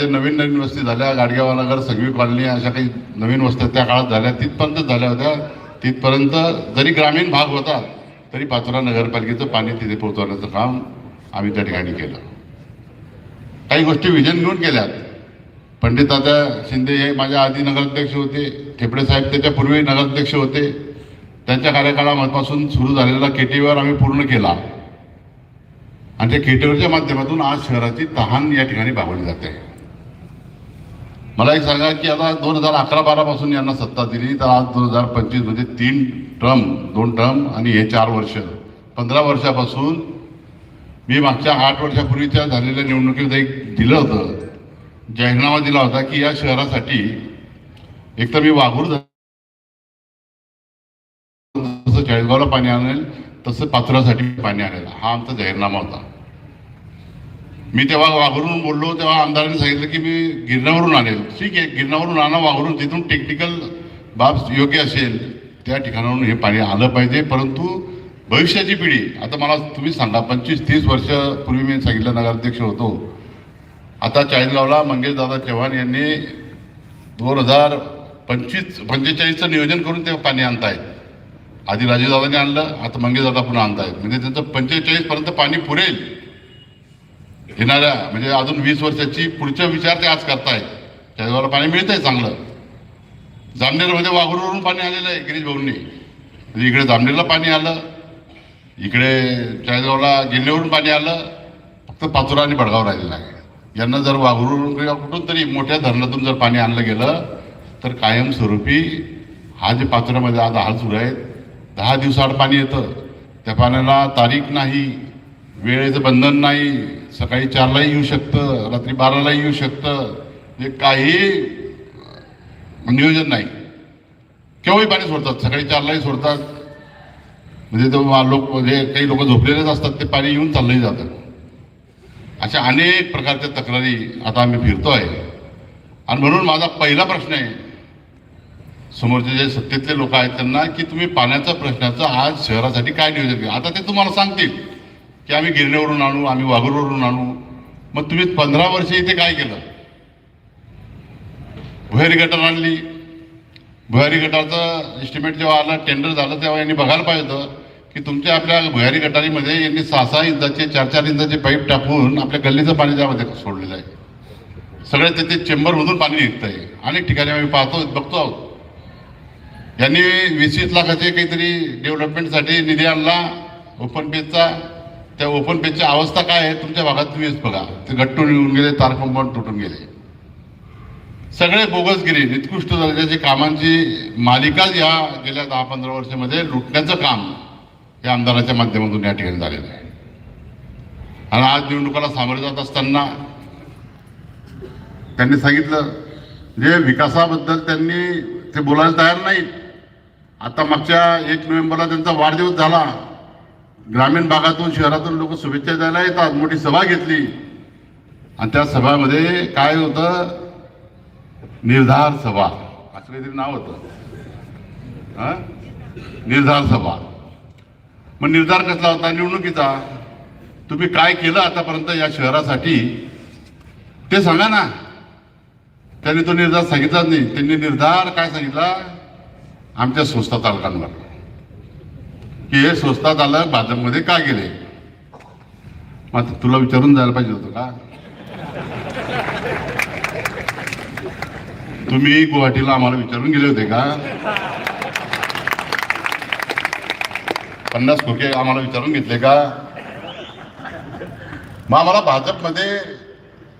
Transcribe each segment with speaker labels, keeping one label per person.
Speaker 1: ते नवीन नवीन वस्ती झाल्या गाडगेवा नगर सगळी कॉलनी अशा काही नवीन वस्त्या त्या काळात झाल्या. तिथपर्यंत झाल्या होत्या. तिथपर्यंत जरी ग्रामीण भाग होता तरी पाचोरा नगरपालिकेचं पाणी तिथे पोहोचवण्याचं काम आम्ही त्या ठिकाणी केलं. काही गोष्टी विजन घेऊन केल्यात पंडित दादा शिंदे हे माझ्या आधी नगराध्यक्ष होते. ठेपडे साहेब त्याच्यापूर्वी नगराध्यक्ष होते. त्यांच्या कार्यकाळापासून सुरू झालेला केटीवर आम्ही पूर्ण केला. आणि त्या केटीवरच्या माध्यमातून आज शहराची तहान या ठिकाणी भागवली जाते. मला एक सांगा की आता दोन हजार अकरा बारापासून यांना सत्ता दिली तर आज दोन हजार पंचवीस म्हणजे तीन टर्म दोन टर्म आणि हे चार वर्ष. पंधरा वर्षापासून मी मागच्या आठ वर्षापूर्वीच्या झालेल्या निवडणुकीत एक दिलं होतं. जाहीरनामा दिला होता की या शहरासाठी एकतर मी वाघूर जसं चाळीसगावला पाणी आणेल तसं पाचोऱ्यासाठी पाणी आणेल. हा आमचा जाहीरनामा होता. मी तेव्हा वाघरून बोललो तेव्हा आमदारांनी सांगितलं की मी गिरणावरून आणेल. ठीक आहे गिरणावरून आणा वाघरून तिथून टेक्निकल बाब योग्य असेल त्या ठिकाणावरून हे पाणी आलं पाहिजे. परंतु भविष्याची पिढी आता मला तुम्ही सांगा पंचवीस तीस वर्ष पूर्वी मी सांगितलं नगराध्यक्ष होतो. आता चाळीसगावला मंगेशदादा चव्हाण यांनी दोन हजार पंचवीस पंचेचाळीसचं नियोजन करून ते पाणी आणतायत. आधी राजूदादांनी आणलं आता मंगेशदादा पुन्हा आणतायत. म्हणजे त्यांचं पंचेचाळीसपर्यंत पाणी पुरेल. येणाऱ्या म्हणजे अजून वीस वर्षाची पुढचा विचार ते आज करतायत. चाळीसगावला पाणी मिळतंय चांगलं. जामनेरमध्ये वाघुरवरून पाणी आलेलं आहे गिरीश भाऊंनी. म्हणजे इकडे जामनेरला पाणी आलं. इकडे चाळीसगावला गिरणेवरून पाणी आलं. फक्त पाचोरा आणि बडगाव राहिलेला आहे. यांना जर वाघुरवरून किंवा कुठून तरी मोठ्या धरणातून जर पाणी आणलं गेलं तर कायमस्वरूपी हा जे पाचोऱ्यामध्ये आज हाल सुरू आहेत दहा दिवसाआड पाणी येतं. त्या पाण्याला तारीख नाही. वेळेचं बंधन नाही सकाळी चारलाही येऊ शकतं रात्री बारालाही येऊ शकतं हे काही नियोजन नाही. केव्हाही पाणी सोडतात सकाळी चारलाही सोडतात. म्हणजे तो लोक म्हणजे काही लोक झोपलेलेच असतात ते पाणी येऊन चाललंही जातं. अशा अनेक प्रकारच्या तक्रारी आता आम्ही फिरतो आहे आणि म्हणून माझा पहिला प्रश्न आहे समोरचे जे सत्तेतले लोक आहेत त्यांना की तुम्ही पाण्याचा प्रश्नाचं आज शहरासाठी काय नियोजन केलं? आता ते तुम्हाला सांगतील. की आम्ही गिरणेवरून आणू आम्ही वाघूरवरून आणू. मग तुम्ही पंधरा वर्ष इथे काय केलं? भुयारी गटर आणली. भुयारी गटारचं इस्टिमेट जेव्हा आलं टेंडर झालं तेव्हा यांनी बघायला पाहिजे होतं की तुमच्या आपल्या भुयारी गटारीमध्ये यांनी सहा सहा इंचाचे चार चार इंचाचे पाईप टाकून आपल्या गल्लीचं पाणी त्यामध्ये सोडलेलं आहे. सगळे तिथे चेंबरमधून पाणी निघतं आहे. अनेक ठिकाणी आम्ही पाहतो बघतो आहोत. यांनी वीस वीस लाखाचे काहीतरी डेव्हलपमेंटसाठी निधी आणला ओपन पेजचा त्या ओपन पेजची अवस्था काय आहे तुमच्या भागात तुम्हीच बघा. ते गट्टून येऊन गेले तार कंपाऊंड तुटून गेले. सगळे बोगसगिरी निकृष्ट दर्जाची कामांची मालिकाच या गेल्या दहा पंधरा वर्षामध्ये लुटण्याचं काम या आमदाराच्या माध्यमातून या ठिकाणी झालेलं आहे. आणि आज निवडणुकाला सामोरे जात असताना त्यांनी सांगितलं जे विकासाबद्दल त्यांनी ते बोलायला तयार नाहीत आता मागच्या एक नोव्हेंबरला त्यांचा वाढदिवस झाला. ग्रामीण भागातून शहरातून लोक शुभेच्छा द्यायला येतात. मोठी सभा घेतली. आणि त्या सभामध्ये काय होतं? निर्धार सभा. असं काहीतरी नाव होतं. निर्धार सभा. मग निर्धार कसला होता? निवडणुकीचा. तुम्ही काय केलं आतापर्यंत या शहरासाठी? ते सांगा ना. त्यांनी तो निर्धार सांगितलाच नाही. त्यांनी निर्धार काय सांगितला? आमच्या संस्था तालुकांवर की हे स्वस्तात आलं भाजपमध्ये का गेले? मग तुला विचारून जायला पाहिजे होतं का? तुम्ही गुवाहाटीला आम्हाला विचारून गेले होते का? पन्नास खोके आम्हाला विचारून घेतले का? मग आम्हाला भाजपमध्ये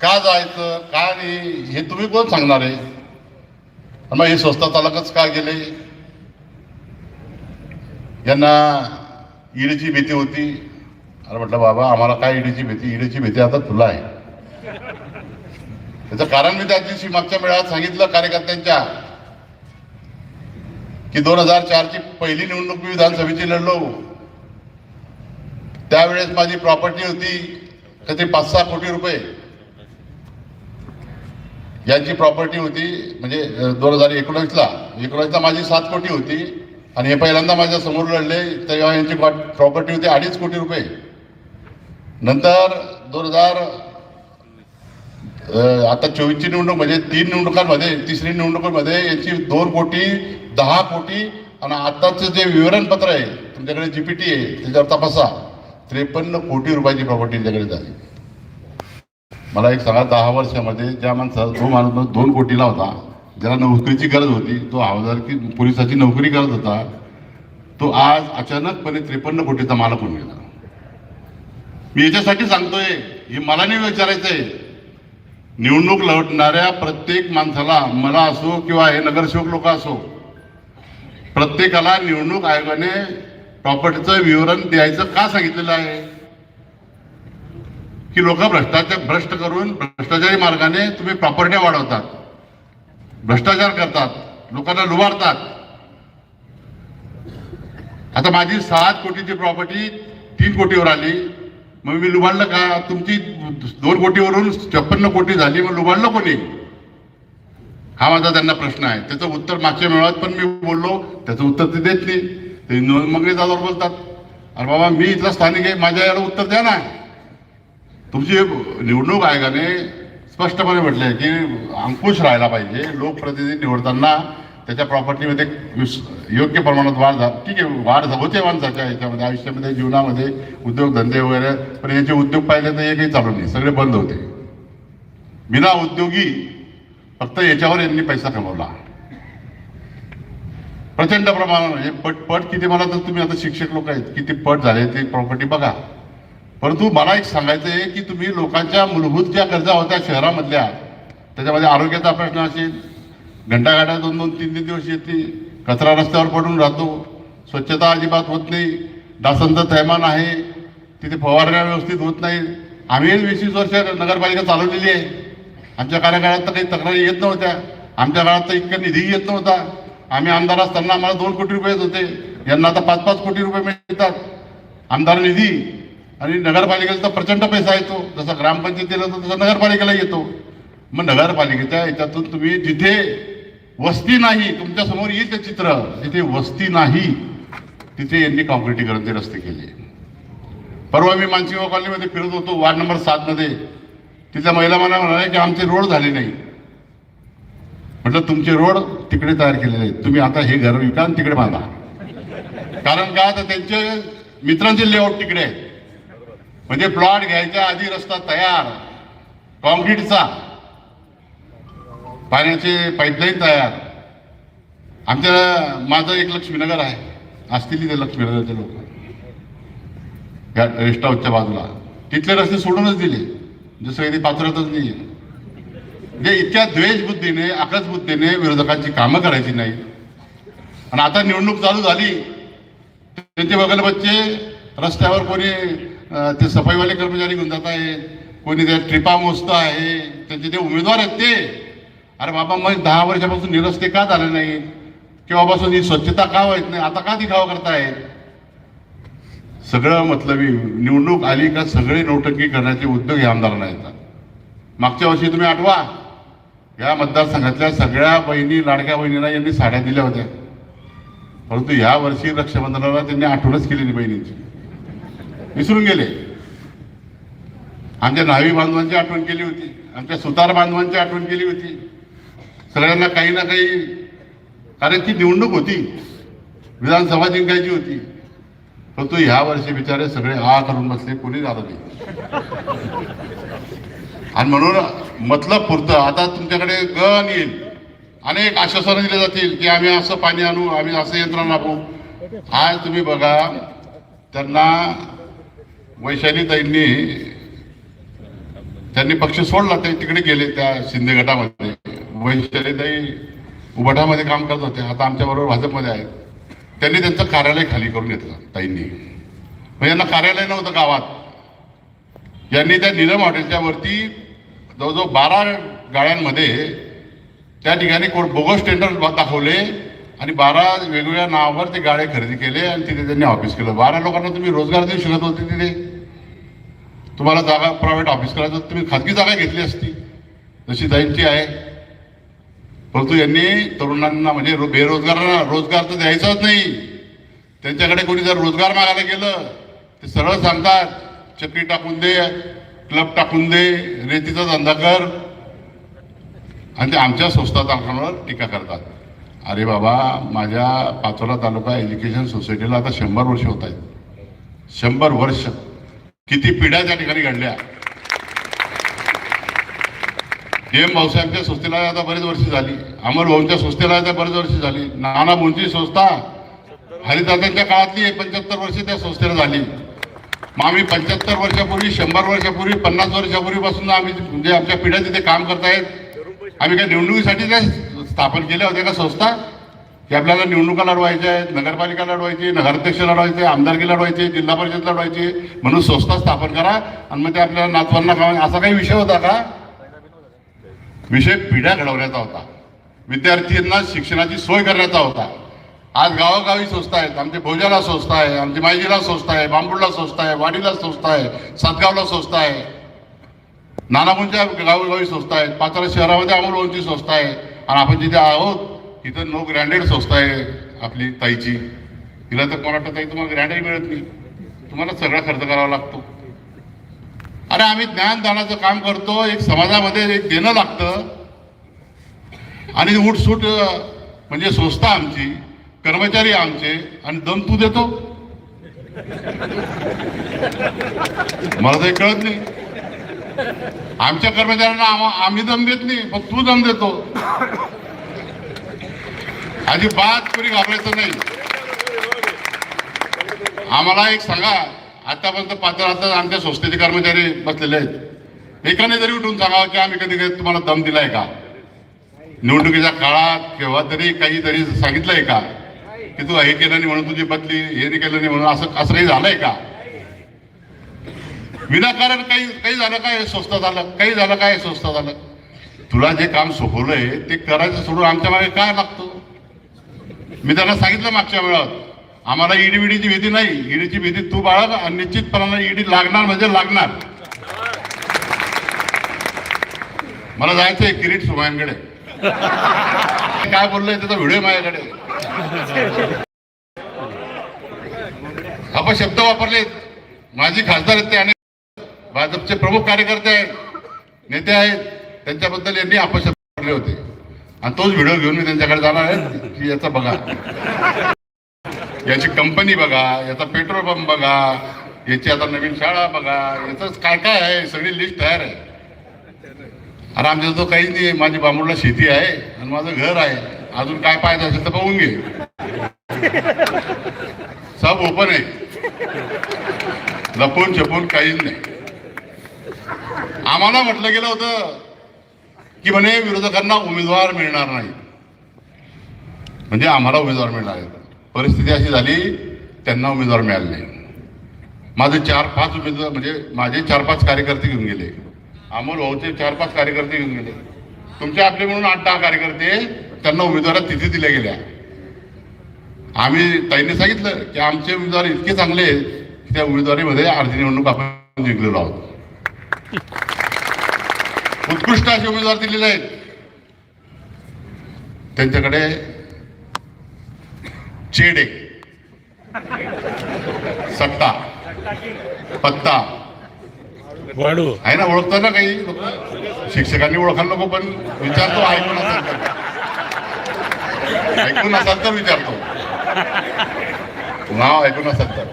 Speaker 1: का जायचं का नाही हे तुम्ही कोण सांगणार आहे? मग हे स्वस्ता तालुकाच का गेले? यांना ईडीची भीती होती. अरे म्हटलं बाबा आम्हाला काय ईडीची भीती? ईडीची भीती आता तुला आहे. त्याचं कारण मी त्या दिवशी मागच्या मेळाव्यात सांगितलं कार्यकर्त्यांच्या की दोन हजार चारची पहिली निवडणूक मी विधानसभेची लढलो. त्यावेळेस माझी प्रॉपर्टी होती तर ते पाच सहा कोटी रुपये. यांची प्रॉपर्टी होती म्हणजे दोन हजार एकोणीसला. एकोणीसला माझी सात कोटी होती. आणि हे पहिल्यांदा माझ्यासमोर लढले. तेव्हा यांची प्रॉपर्टी होती अडीच कोटी रुपये. नंतर दोन हजार आता चोवीसची निवडणूक म्हणजे तीन निवडणुकांमध्ये तिसरी निवडणुकांमध्ये यांची दोन कोटी दहा कोटी आणि आत्ताचं जे विवरणपत्र आहे तुमच्याकडे जी पी टी आहे त्याच्यावर तपासा. त्रेपन्न कोटी रुपयाची प्रॉपर्टी त्यांच्याकडे झाली. मला एक सांगा दहा वर्षामध्ये ज्या माणसाचा जो माणूस दोन कोटीला होता ज्याला नोकरीची गरज होती तो हवालदार की पोलिसाची नोकरी करत होता तो आज अचानकपणे त्रेपन्न कोटीचा मालक होऊन गेला. मी याच्यासाठी सांगतोय हे मला नाही विचारायचंय. निवडणूक लढणाऱ्या प्रत्येक माणसाला मला असो किंवा हे नगरसेवक लोक असो प्रत्येकाला निवडणूक आयोगाने प्रॉपर्टीचं विवरण द्यायचं का सांगितलेलं आहे? की लोक भ्रष्टाचार भ्रष्ट करून भ्रष्टाचारी मार्गाने तुम्ही प्रॉपर्टी वाढवतात. भ्रष्टाचार करतात लोकांना लुबाडतात. आता माझी सात कोटीची प्रॉपर्टी तीन कोटीवर आली. मग मी लुबाडलं का? तुमची दोन कोटीवरून छप्पन्न कोटी झाली मग लुबाडलं कोणी? हा माझा त्यांना प्रश्न आहे. त्याचं उत्तर मागच्या मेळाव्यात पण मी बोललो त्याचं उत्तर ते देत नाही. ते नोंद मंगळी दादावर बोलतात. अरे बाबा मी इथला स्थानिक आहे माझ्या याला उत्तर द्या ना. तुमची निवडणूक आयोगाने स्पष्टपणे म्हटले की अंकुश राहायला पाहिजे. लोकप्रतिनिधी निवडताना त्याच्या प्रॉपर्टीमध्ये योग्य प्रमाणात वाढ झा ठीक आहे वाढ होते माणसाच्या याच्यामध्ये आयुष्यामध्ये जीवनामध्ये उद्योगधंदे वगैरे पण यांचे उद्योग पाहिले तर हे काही चालू नाही सगळे बंद होते. बिना उद्योगी फक्त याच्यावर यांनी पैसा कमवला. प्रचंड प्रमाणात म्हणजे पट पट किती मला तर तुम्ही आता शिक्षक लोक आहेत किती पट झाले ते प्रॉपर्टी बघा. परंतु मला एक सांगायचं आहे की तुम्ही लोकांच्या मूलभूत ज्या गरजा होत्या शहरामधल्या त्याच्यामध्ये आरोग्याचा प्रश्न असेल घंटाघाटा दोन दोन तीन तीन दिवस येते कचरा रस्त्यावर पडून राहतो स्वच्छता अजिबात होत नाही डासांचं थैमान आहे तिथे फवारण्या व्यवस्थित होत नाही. आम्ही वीस वीस वर्ष नगरपालिका चालवलेली आहे. आमच्या कार्यकाळात तर काही तक्रारी येत नव्हत्या. आमच्या काळात तर इतका निधी येत नव्हता. आम्ही आमदार असताना आम्हाला दोन कोटी रुपये होते. यांना आता पाच पाच कोटी रुपये मिळतात. आमदार निधी आणि नगरपालिकेला तर प्रचंड पैसा येतो. जसा ग्रामपंचायतीला येतो तसा नगरपालिकेला येतो. मग नगरपालिकेच्या याच्यातून तुम्ही जिथे वस्ती नाही तुमच्यासमोर येईल ते चित्र. जिथे वस्ती नाही तिथे यांनी कॉन्क्रिटीकरणचे रस्ते केले. परवा मी मानसिंगा कॉलनीमध्ये फिरत होतो वार्ड नंबर सातमध्ये तिथल्या महिला मला म्हणाल्या की आमचे रोड झाले नाही. म्हटलं तुमचे रोड तिकडे तयार केलेले आहेत. तुम्ही आता हे घर विका आणि तिकडे बांधा. कारण का? तर त्यांचे मित्रांचे लेआउट तिकडे आहेत. म्हणजे प्लॉट घ्यायच्या आधी रस्ता तयार कॉन्क्रीटचा पाण्याचे पाईपलाईन तयार. आमच्या माझं एक लक्ष्मीनगर आहे. असतील तिथे लक्ष्मीनगरचे लोक. या रेस्ट हाऊसच्या बाजूला. तिथले रस्ते सोडूनच दिले. दुसरे ते पात्रतच नाही म्हणजे इतक्या द्वेष बुद्धीने आकस बुद्धीने विरोधकांची कामं करायची नाही. आणि आता निवडणूक चालू झाली. त्यांचे बघायला बच्चे रस्त्यावर कोणी ते सफाईवाले कर्मचारी घेऊन जात आहेत कोणी त्या ट्रिपा मोजत आहे. त्यांचे ते उमेदवार आहेत ते. अरे बाबा मग दहा वर्षापासून निरस्ते का झाले नाही केव्हापासून ही स्वच्छता का व्हायच नाही? आता का दिखावा करतायत? सगळं मतलब निवडणूक आली का सगळे नोटंकी करण्याचे उद्योग या आमदारांना येतात. मागच्या वर्षी तुम्ही आठवा या मतदारसंघातल्या सगळ्या बहिणी लाडक्या बहिणींना यांनी साड्या दिल्या होत्या. परंतु या वर्षी रक्षाबंधनाला त्यांनी आठवणच केली नाही बहिणींची. विसरून गेले. आमच्या न्हावी बांधवांची आठवण केली होती. आमच्या सुतार बांधवांची आठवण केली होती. सगळ्यांना काही ना काही कारण ती निवडणूक होती. विधानसभा जिंकायची होती. परंतु ह्या वर्षी बिचारे सगळे आ करून बसले कोणी झालं नाही. आणि म्हणून मतलब पुरतं. आता तुमच्याकडे गण येईल अनेक आश्वासनं दिले जातील की आम्ही असं पाणी आणू आम्ही असं यंत्रणा राबवू आज तुम्ही बघा त्यांना वैशालीताईंनी त्यांनी पक्ष सोडला ते तिकडे गेले त्या शिंदे गटामध्ये. वैशालीताई उभटामध्ये काम करत होते आता आमच्याबरोबर भाजपमध्ये आहेत. त्यांनी त्यांचं कार्यालय खाली करून घेतलं ताईंनी. मग यांना कार्यालय नव्हतं गावात. यांनी त्या निलम हॉटेलच्या वरती जवळजवळ बारा गाड्यांमध्ये त्या ठिकाणी कोण बोगस टेंडर दाखवले आणि बारा वेगवेगळ्या नावावर ते गाड्या खरेदी केले आणि तिथे त्यांनी ऑफिस केलं. बारा लोकांना तुम्ही रोजगार देऊ शकत होते तिथे. तुम्हाला जागा प्रायव्हेट ऑफिस करायचं तुम्ही खाजगी जागा घेतली असती. जशी जाईंची आहे. परंतु यांनी तरुणांना म्हणजे रो- बेरोजगारांना रोजगार तर द्यायचाच नाही. त्यांच्याकडे कोणी जर रोजगार मागायला गेलं ते सरळ सांगतात चक्री टाकून दे क्लब टाकून दे रेतीचा धंदा कर. आणि ते आमच्या संस्था तालुक्यांवर टीका करतात. अरे बाबा माझ्या पाचोरा तालुका एज्युकेशन सोसायटीला आता शंभर वर्ष होत आहेत. शंभर वर्ष. किती पिढ्या त्या ठिकाणी घडल्या. एम भाऊसाहेबच्या संस्थेला आता बरेच वर्ष झाली अमर भाऊंच्या संस्थेला आता बरेच वर्ष झाली नाना भाऊंची संस्था हरिदादांच्या काळातली पंच्याहत्तर वर्ष त्या संस्थेला झाली. मग आम्ही पंच्याहत्तर वर्षापूर्वी शंभर वर्षापूर्वी पन्नास वर्षापूर्वीपासून आम्ही म्हणजे आमच्या पिढ्या तिथे काम करतायत. आम्ही काय निवडणुकीसाठी काय स्थापन केल्या होत्या का संस्था? की आपल्याला निवडणुका लढवायच्या आहेत नगरपालिका लढवायची नगराध्यक्ष लढवायचे आमदारकी लढवायची जिल्हा परिषद लढवायची. म्हणून संस्था स्थापन करा आणि मग ते आपल्याला नातवांना खावा असा काही विषय होता का? विषय पिढ्या घडवण्याचा होता. विद्यार्थ्यांना शिक्षणाची सोय करण्याचा होता. आज गावोगावी संस्था आहेत. आमच्या भोजाला संस्था आहे आमची मायजीला संस्था आहे बांबुडला संस्था आहे वाडीला संस्था आहे सातगावला संस्था आहे. नानापूरच्या गावोगावी संस्था आहेत पाचोरा शहरामध्ये अमोलवंची संस्था आहे. आणि आपण जिथे आहोत इथं नो ग्रँडेड संस्था आहे आपली ताईची. तिला तर कोणा ताई तुम्हाला ग्रँडही मिळत नाही. तुम्हाला सगळा खर्च करावा लागतो. अरे आम्ही ज्ञानदानाचं काम करतो एक समाजामध्ये एक देणं लागतं. आणि उठसूट म्हणजे संस्था आमची कर्मचारी आमचे आणि दम तू देतो. मला काही कळत नाही. आमच्या कर्मचाऱ्यांना आम्ही दम देत नाही पण तू दम देतो. अजिबात कुणी घाबरायचं नाही. आम्हाला एक सांगा आतापर्यंत पाच आता आमच्या संस्थेचे कर्मचारी बसलेले आहेत. एकाने जरी उठून सांगावं की आम्ही कधी कधी तुम्हाला दम दिलाय का? निवडणुकीच्या काळात केव्हा तरी काही तरी सांगितलंय का? की तू हे केलं नाही म्हणून तुझी बदली हे नाही केलं नाही म्हणून असं असं काही झालंय का? विनाकारण काही काही झालं काय स्वस्त झालं काही झालं काय स्वस्त झालं तुला जे काम सोपवलंय ते करायचं सोडून आमच्या मागे काय लागतो? मी त्यांना सांगितलं मागच्या वेळात आम्हाला ईडी विडीची भीती नाही. ईडीची भीती तू बाळग आणि निश्चितपणाने ईडी लागणार म्हणजे लागणार. मला जायचंय किरीट सुमायांकडे काय बोललंय त्याचा व्हिडिओ माझ्याकडे. अपशब्द वापरलेत. माझी खासदार आहेत ते आणि भाजपचे प्रमुख कार्यकर्ते आहेत नेते आहेत. त्यांच्याबद्दल यांनी अपशब्द वापरले होते. आणि तोच व्हिडिओ घेऊन मी त्यांच्याकडे जाणार आहे की याचा बघा. याची कंपनी बघा याचा पेट्रोल पंप बघा याची आता नवीन शाळा बघा याच काय काय आहे सगळी लिस्ट तयार आहे. अरे आमच्या तो काही नाही माझी बांबूडला शेती आहे आणि माझं घर आहे. अजून काय पाहायचं असेल तर बघून घे. सब ओपन आहे. लपून छपून काहीच नाही. आम्हाला म्हटलं गेलं होतं की म्हणे विरोधकांना उमेदवार मिळणार नाही. म्हणजे आम्हाला उमेदवार मिळणार परिस्थिती अशी झाली त्यांना उमेदवार मिळाले नाही. माझे चार पाच उमेदवार म्हणजे माझे चार पाच कार्यकर्ते घेऊन गेले. अमोल भाऊचे चार पाच कार्यकर्ते घेऊन गेले. तुमचे आपले म्हणून आठ दहा कार्यकर्ते त्यांना उमेदवारात तिथे दिल्या गेल्या. आम्ही ताईने सांगितलं की आमचे उमेदवार इतके चांगले आहेत की त्या उमेदवारीमध्ये अर्धी निवडणूक आपण जिंकलेलो आहोत. उत्कृष्ट असे उमेदवार दिलेले आहेत. त्यांच्याकडे चेडे सट्टा पत्ता. आहे ना ओळखतात ना काही शिक्षकांनी ओळखायला नको पण विचारतो ऐकून असाल तर. ऐकून असाल तर विचारतो. नाव ऐकून असाल तर.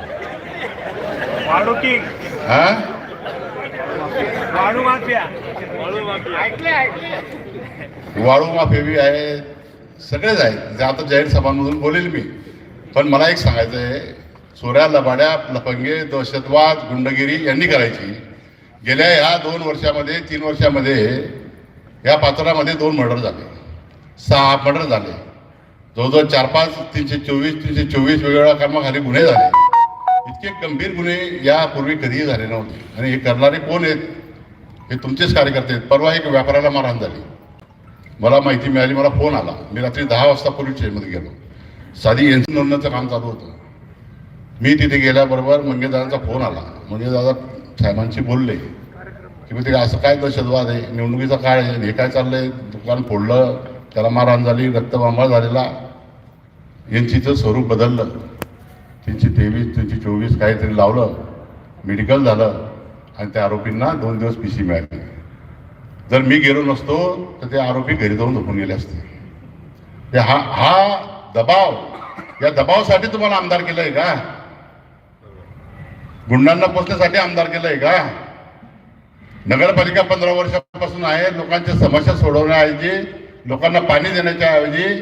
Speaker 2: वाळू की
Speaker 1: हा?
Speaker 2: वाळू माफिया. वाळू माफिया
Speaker 1: आहे सगळेच आहेत. जे आता जाहीर सभांमधून बोलेल मी. पण मला एक सांगायचं आहे चोऱ्या लबाड्या लफंगे दहशतवाद गुंडगिरी यांनी करायची. गेल्या ह्या दोन वर्षामध्ये तीन वर्षामध्ये या पात्रामध्ये दोन मर्डर झाले. सहा मर्डर झाले. जवळजवळ चार पाच तीनशे चोवीस तीनशे चोवीस वेगवेगळ्या कामाखाली गुन्हे झाले. इतके गंभीर गुन्हे यापूर्वी कधीही झाले नव्हते. आणि हे करणारे कोण आहेत? हे तुमचेच कार्यकर्ते आहेत. परवा एक व्यापाऱ्याला मारहाण झाली. मला माहिती मिळाली मला फोन आला. मी रात्री दहा वाजता पोलीस स्टेशनमध्ये गेलो. साधी एनसी नोंदण्याचं काम चालू होतं. मी तिथे गेल्याबरोबर मंगेदारांचा फोन आला. मंगेदादा साहेबांशी बोलले की मग ते असं काय दहशतवाद आहे? निवडणुकीचा काय आहे. हे काय चाललंय? दुकान फोडलं त्याला मारहाण झाली रक्तबांबळ झालेला. यांचीचं स्वरूप बदललं. तीनशे तेवीस तीनशे चोवीस काहीतरी लावलं. मेडिकल झालं. आणि त्या आरोपींना दोन दिवस पी सी मिळाली. जर मी गेलो नसतो तर ते आरोपी घरी जाऊन झोपून गेले असते. हा हा दबाव या दबावासाठी तुम्हाला आमदार केलंय का? गुंडांना पोचण्यासाठी आमदार केलंय का? नगरपालिका पंधरा वर्षापासून आहे लोकांच्या समस्या सोडवण्याऐवजी लोकांना पाणी देण्याच्या ऐवजी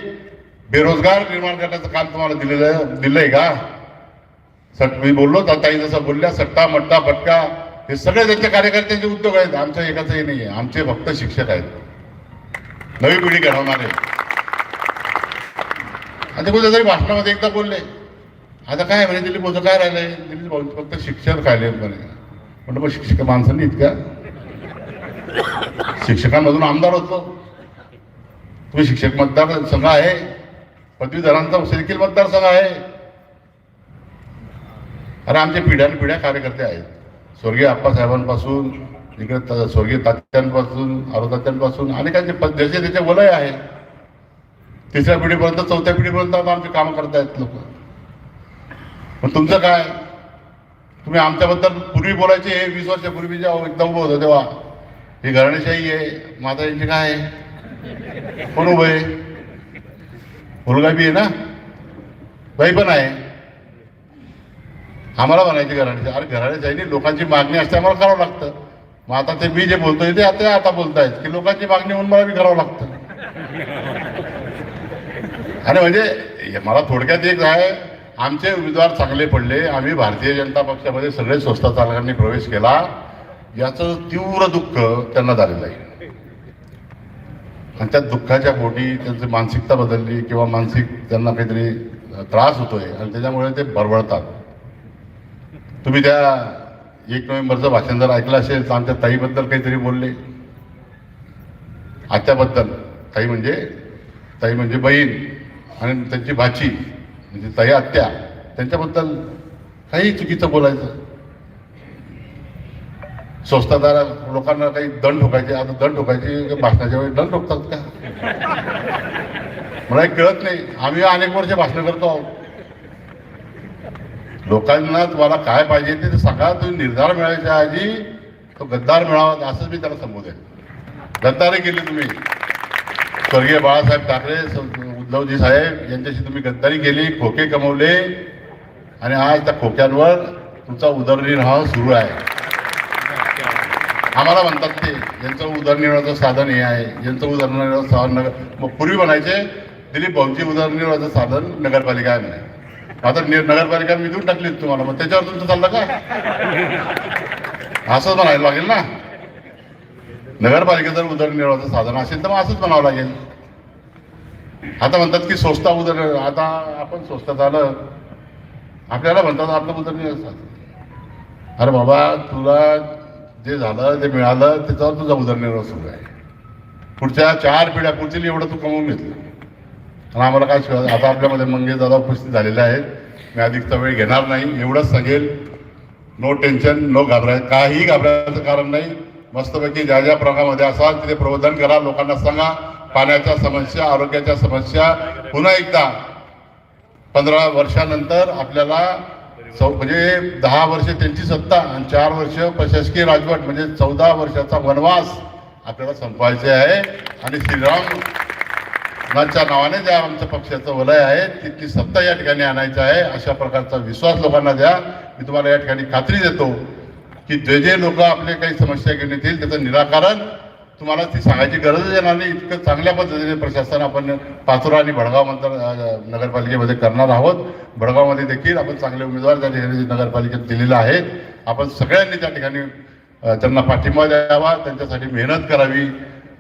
Speaker 1: बेरोजगार निर्माण करण्याचं काम तुम्हाला दिलेलं दिलंय का? सट मी बोललो ताई जसं बोलल्या सट्टा मट्टा फटका हे सगळे त्यांच्या कार्यकर्त्यांचे उद्योग आहेत. आमच्या एकाचंही नाही आहे आमचे फक्त शिक्षक आहेत. नवी पिढी घडवणारे. आता कुठे तरी भाषणामध्ये एकदा बोलले. आता काय म्हणे दिलीप भाऊचं काय राहिलंय? दिलीप भाऊ फक्त शिक्षक राहिले म्हणे. म्हणलं मग शिक्षक माणसांनी इतक्या शिक्षकांमधून आमदार होतो. तुम्ही शिक्षक मतदार संघ आहे. पदवीधरांचा देखील मतदारसंघ आहे. अरे आमचे पिढ्यान पिढ्या कार्यकर्ते आहेत. स्वर्गीय आप्पासाहेबांपासून इकडे स्वर्गीय तात्यांपासून आरोतात्यांपासून अनेकांचे प- ज्याचे त्याचे वलय आहे तिसऱ्या पिढीपर्यंत चौथ्या पिढीपर्यंत आता आमचे कामं करतायत लोक. पण तुमचं काय? तुम्ही आमच्याबद्दल पूर्वी बोलायचे हे वीस वर्षापूर्वी जेव्हा एकदा उभं होतं तेव्हा. ही घराणेशाही आहे माता यांची काय आहे? कोण उभं आहे? मुलगा बी आहे ना? बाई पण आहे. आम्हाला म्हणायची घराण्याची अरे घराण्याची लोकांची मागणी असते आम्हाला करावं लागतं. मग आता ते मी जे बोलतोय ते आता आता बोलतायत की लोकांची मागणी म्हणून मला मी करावं लागतं. आणि म्हणजे मला थोडक्यात एक आहे आमचे उमेदवार चांगले पडले आम्ही भारतीय जनता पक्षामध्ये सगळे स्वस्त चालकांनी प्रवेश केला. याचं तीव्र दुःख त्यांना झालेलं आहे. आणि त्या दुःखाच्या पोटी त्यांची मानसिकता बदलली किंवा मानसिक त्यांना काहीतरी त्रास होतोय आणि त्याच्यामुळे ते बरबडतात तुम्ही त्या एक नोव्हेंबरचं भाषण जर ऐकलं असेल तर आमच्या ताईबद्दल काहीतरी बोलले. आत्याबद्दल. ताई म्हणजे ताई म्हणजे बहीण आणि त्यांची भाची म्हणजे ताई आत्या त्यांच्याबद्दल काही चुकीचं बोलायचं. स्वस्तादार लोकांना काही दंड ठोकायचे आता दंड ठोकायचे भाषणाच्या वेळी दंड ठोकतात का? मला एक कळत नाही. आम्ही अनेक वर्ष भाषणं करतो आहोत. लोकांना तुम्हाला काय पाहिजे ते सगळा तुम्ही निर्धार मिळायच्या आधी तो गद्दार मिळावा असंच मी त्याला संबोधेन. गद्दारी केली तुम्ही? स्वर्गीय बाळासाहेब ठाकरे उद्धवजी साहेब यांच्याशी तुम्ही गद्दारी केली खोके कमवले आणि आज त्या खोक्यांवर तुमचा उदरनिर्वाह सुरू आहे. आम्हाला म्हणतात ते यांचं उदरनिर्वाहाचं साधन हे आहे. यांचं उदरनिर्वाह साधन नगर मग पूर्वी म्हणायचे दिलीप भाऊची उदरनिर्वाहाचं साधन नगरपालिका आहे म्हणे. आता नि- नगरपालिका मी देऊन टाकली तुम्हाला मग त्याच्यावर तुमचं चाललं का? असंच म्हणायला लागेल ना. नगरपालिका जर उदरनिर्वाहाचं साधन असेल तर मग असंच म्हणावं लागेल. आता म्हणतात की स्वस्ता उदर आता आपण स्वस्तात आलं आपल्याला म्हणतात आपलं उदरनिर्वाह साधन. अरे बाबा तुला जे झालं ते मिळालं त्याच्यावर तुझा उदरनिर्वाह सुरू आहे. पुढच्या चार पिढ्या पुढतील एवढं तू कमवून घेतलं. आणि आम्हाला काय शिवाय आता आपल्यामध्ये मंगेश दादा उपस्थित झालेले आहेत. मी अधिकचा वेळ घेणार नाही. एवढंच सांगेल. नो टेन्शन नो घाबराय काही घाबरायचं कारण नाही. मस्तपैकी ज्या ज्या प्रकारामध्ये असाल तिथे प्रबोधन करा. लोकांना सांगा. पाण्याच्या समस्या आरोग्याच्या समस्या. पुन्हा एकदा पंधरा वर्षानंतर आपल्याला चौ म्हणजे दहा वर्ष त्यांची सत्ता आणि चार वर्ष प्रशासकीय राजवट म्हणजे चौदा वर्षाचा वनवास आपल्याला संपवायचे आहे. आणि श्रीराम नाच्या नावाने ज्या आमच्या पक्षाचं वलय आहे तितकी सत्ता या ठिकाणी आणायचं आहे अशा प्रकारचा विश्वास लोकांना द्या. मी तुम्हाला या ठिकाणी खात्री देतो की जे जे लोक आपले काही समस्या घेऊन येतील त्याचं निराकरण तुम्हाला ती सांगायची गरज येणार नाही. इतकं चांगल्या पद्धतीने प्रशासन आपण पाचोरा आणि भडगाव मंत्र नगरपालिकेमध्ये करणार आहोत. भडगावमध्ये देखील आपण चांगले उमेदवार त्या ठिकाणी नगरपालिकेत दिलेले आहेत आपण सगळ्यांनी त्या ठिकाणी त्यांना पाठिंबा द्यावा त्यांच्यासाठी मेहनत करावी.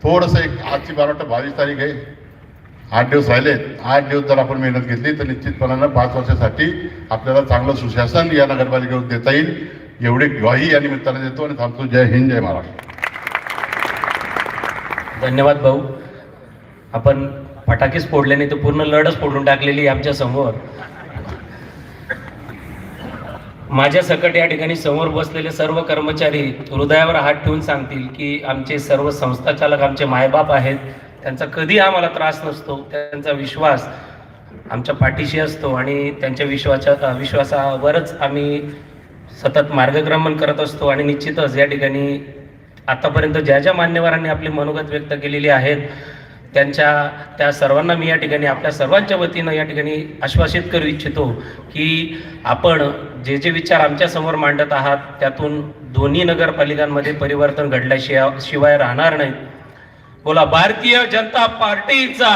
Speaker 1: थोडंसं एक आजची बारा वाटतं बावीस तारीख आहे. आठ दिवस राहिलेत आठ दिवस जर आपण मेहनत घेतली तर निश्चितपणानं पाच वर्षासाठी आपल्याला चांगलं सुशासन या नगरपालिकेवर देता येईल. एवढी ग्वाही या निमित्तानं देतो आणि थांबतो. जय हिंद जय महाराष्ट्र.
Speaker 3: धन्यवाद भाऊ. आपण फटाकेच फोडले नाही तर पूर्ण लढच फोडून टाकलेली आहे आमच्यासमोर. माझ्या सकट या ठिकाणी समोर बसलेले सर्व कर्मचारी हृदयावर हात ठेवून सांगतील की आमचे सर्व संस्था चालक आमचे मायबाप आहेत. त्यांचा कधी आम्हाला त्रास नसतो त्यांचा विश्वास आमच्या पाठीशी असतो आणि त्यांच्या विश्वाच्या विश्वासावरच आम्ही सतत मार्गक्रमण करत असतो आणि निश्चितच या ठिकाणी आतापर्यंत ज्या ज्या मान्यवरांनी आपली मनोगत व्यक्त केलेली आहेत त्यांच्या त्या सर्वांना मी या ठिकाणी आपल्या सर्वांच्या वतीनं या ठिकाणी आश्वासित करू इच्छितो की आपण जे जे विचार आमच्यासमोर मांडत आहात त्यातून दोन्ही नगरपालिकांमध्ये परिवर्तन घडल्याशिवाय शिवाय राहणार नाहीत. बोला भारतीय जनता पार्टीचा.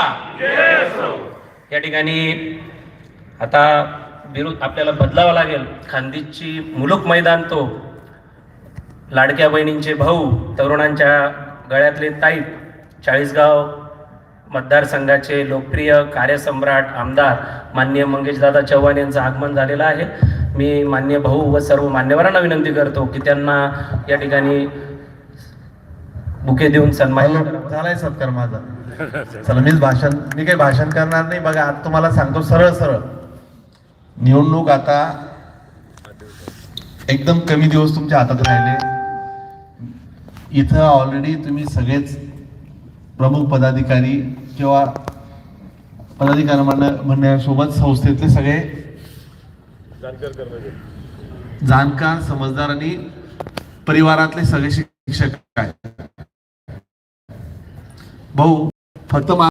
Speaker 3: या ठिकाणी आता विरुद्ध आपल्याला बदलावा लागेल. खानदीची मुलुक मैदान तो. लाडक्या बहिणींचे भाऊ तरुणांच्या गळ्यातले ताईत चाळीसगाव मतदारसंघाचे लोकप्रिय कार्यसम्राट आमदार मान्य मंगेशदादा चव्हाण यांचं आगमन झालेलं आहे. मी मान्य भाऊ व सर्व मान्यवरांना विनंती करतो की त्यांना या ठिकाणी बुके देऊन सन्मान करावा.
Speaker 4: झालाय सत्कार माझा. चला मीच भाषण मी काही भाषण करणार नाही. बघा आता तुम्हाला सांगतो सरळ सरळ. निवडणूक आता एकदम कमी दिवस तुमच्या हातात राहिले. इथं ऑलरेडी तुम्ही सगळेच प्रमुख पदाधिकारी किंवा पदाधिकारी म्हणण्या- म्हणण्यासोबत संस्थेतले सगळे जाणकार समजदार आणि परिवारातले सगळे शिक्षक आहेत. भाऊ फक्त मा